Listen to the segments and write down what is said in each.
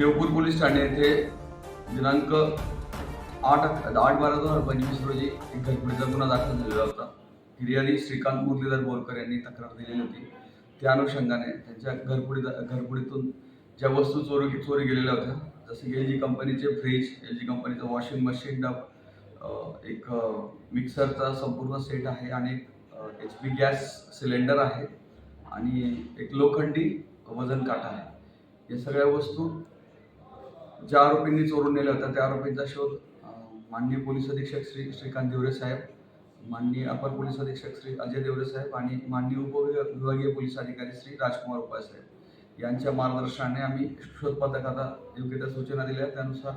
Deopur police Thane येथे दिनांक आठ आठ बारा दोन हजार पंचवीस रोजी एक घटनेचा गुन्हा दाखल झालेला होता. फिर्यादी श्रीकांत मुरलीधर बोरकर यांनी तक्रार दिलेली होती. त्या अनुषंगाने त्यांच्या घरपुडी घरपुडीतून ज्या वस्तू चोरी चोरी गेलेल्या होत्या जसे की एल जी कंपनीचे फ्रीज एल जी कंपनीचं वॉशिंग मशीन डब एक मिक्सरचा संपूर्ण सेट आहे आणि एच पी गॅस सिलेंडर आहे आणि एक लोखंडी वजन काटा आहे. या सगळ्या वस्तू ज्या आरोपींनी चोरून नेलं होतं त्या आरोपींचा शोध माननीय पोलीस अधीक्षक श्री श्रीकांत देवरे साहेब माननीय अपर पोलीस अधीक्षक श्री अजय देवरे साहेब आणि माननीय उपविभागीय पोलीस अधिकारी श्री राजकुमार उपाय साहेब. यांच्या मार्गदर्शनाने आम्ही शोध पथकाला योग्य त्या सूचना दिल्या. त्यानुसार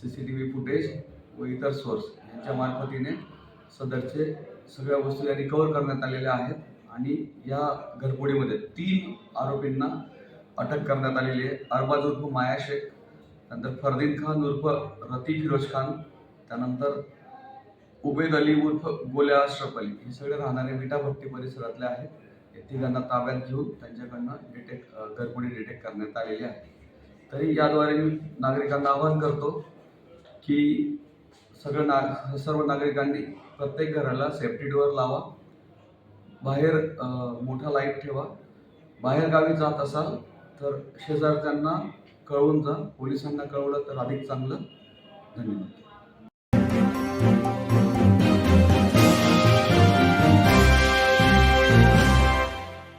C C T V footage व इतर सोर्स यांच्या मार्फतीने सदरचे सगळ्या वस्तू या रिकवर करण्यात आलेल्या आहेत आणि या घरपोडीमध्ये तीन आरोपींना अटक करण्यात आलेली आहे. अरबाज उर्फ माया शेख नंतर फरदीन खान उर्फ रती फिरोज खान त्यानंतर उबेद अली उर्फ गोल्या अश्रफ अली. हे सगळे राहणारे विटा भक्ती परिसरातले आहेत. या तिघांना ताब्यात घेऊन त्यांच्याकडनं डिटेक्ट घरफोडी डिटेक्ट करण्यात आलेली आहे. तरी याद्वारे मी नागरिकांना आवाहन करतो की सगळं नाग सर्व नागरिकांनी प्रत्येक घराला सेफ्टी डोअर लावा. बाहेर मोठा लाइट ठेवा. बाहेर गावी जात असाल तर शेजारच्यांना कळवून जा. पोलिसांना कळवलं तर अधिक चांगलं. धन्यवाद.